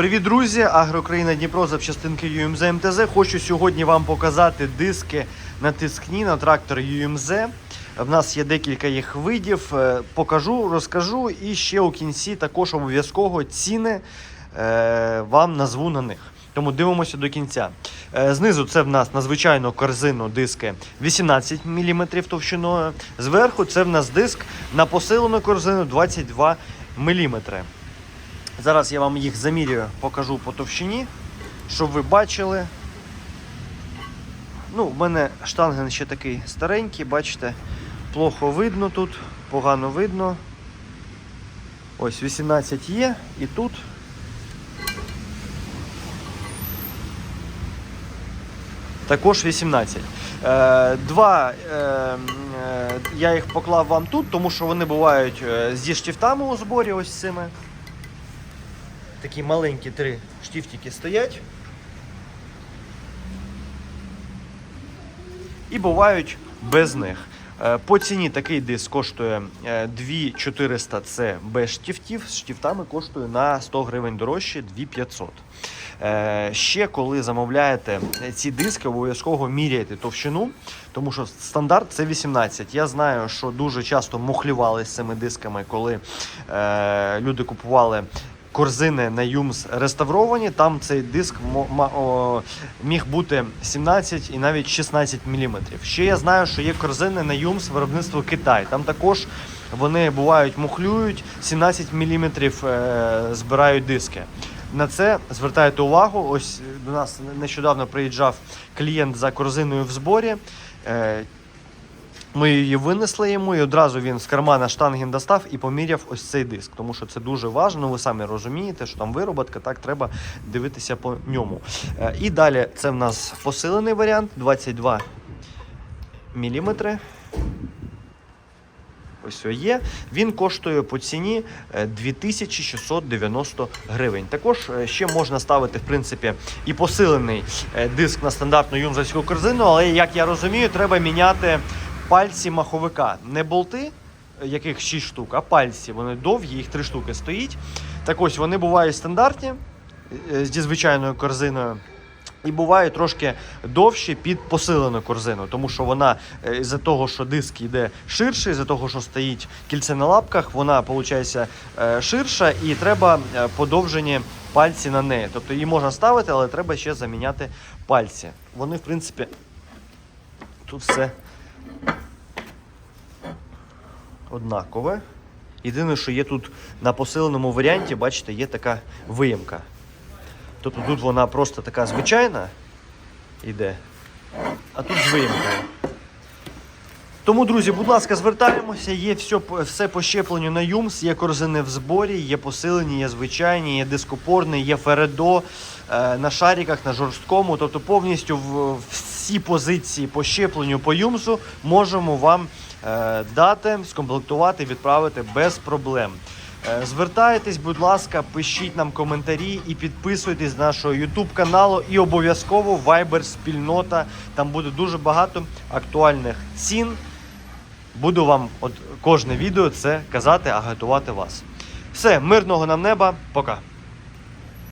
Привіт, друзі! Агрокраїна Дніпро запчастинки UMZ МТЗ. Хочу сьогодні вам показати диски натискні на трактор UMZ. В нас є декілька їх видів. Е, Покажу, розкажу і ще у кінці також обов'язково ціни е, вам назву на них. Тому дивимося до кінця. Е, Знизу це в нас на звичайну корзину диски 18 мм товщиною. Зверху це в нас диск на посилену корзину 22 мм. Зараз я вам їх замірюю, покажу по товщині, щоб ви бачили. Ну, в мене штанген ще такий старенький, бачите, плохо видно тут, погано видно. Ось 18 є і тут. Також 18. Е, Два е, е, я їх поклав вам тут, тому що вони бувають зі штифтами у зборі, ось цими. Такі маленькі три штифтики стоять. І бувають без них. Е, По ціні такий диск коштує е, 2400 це без штифтів. З штифтами коштує на 100 гривень дорожче 2500. Е, Ще коли замовляєте ці диски, обов'язково міряйте товщину, тому що стандарт це 18. Я знаю, що дуже часто мухлювали з цими дисками, коли е, люди купували корзини на Юмс реставровані. Там цей диск міг бути 17 і навіть 16 мм. Ще я знаю, що є корзини на Юмс виробництво Китай. Там також вони бувають мухлюють, 17 мм е, збирають диски. На це звертайте увагу. Ось до нас нещодавно приїжджав клієнт за корзиною в зборі. Е, ми її винесли йому, і одразу він з кармана штангін достав і поміряв ось цей диск. Тому що це дуже важливо. Ви самі розумієте, що там вироботка, так треба дивитися по ньому. Е, І далі це в нас посилений варіант 22 мм. Ось є. Він коштує по ціні е, 2690 гривень. Також е, ще можна ставити, в принципі, і посилений е, диск на стандартну юмзовську корзину, але як я розумію, треба міняти пальці маховика. Не болти, е, яких 6 штук, а пальці. Вони довгі, їх 3 штуки стоїть. Так ось вони бувають стандартні е, зі звичайною корзиною. І буває трошки довші під посилену корзину, тому що вона е, з-за того, що диск йде ширший, з-за того, що стоїть кільце на лапках, вона виходить ширша і треба е, подовжені пальці на неї. Тобто її можна ставити, але треба ще заміняти пальці. Вони, в принципі, тут все однакове. Єдине, що є тут на посиленому варіанті, бачите, є така виємка. Тобто тут вона просто така звичайна йде, а тут з виїмкою. Тому, друзі, будь ласка, звертаємося. Є все, все по щепленню на ЮМС, є корзини в зборі, є посилені, є звичайні, є дископорний, є фередо е, на шариках, на жорсткому. Тобто повністю всі позиції по щепленню по ЮМСу можемо вам дати, скомплектувати, відправити без проблем. Е, Звертайтесь, будь ласка, пишіть нам коментарі і підписуйтесь до нашого YouTube каналу. І обов'язково Viber спільнота. Там буде дуже багато актуальних цін. Буду вам от кожне відео це казати, агатувати вас. Все, мирного нам неба, пока.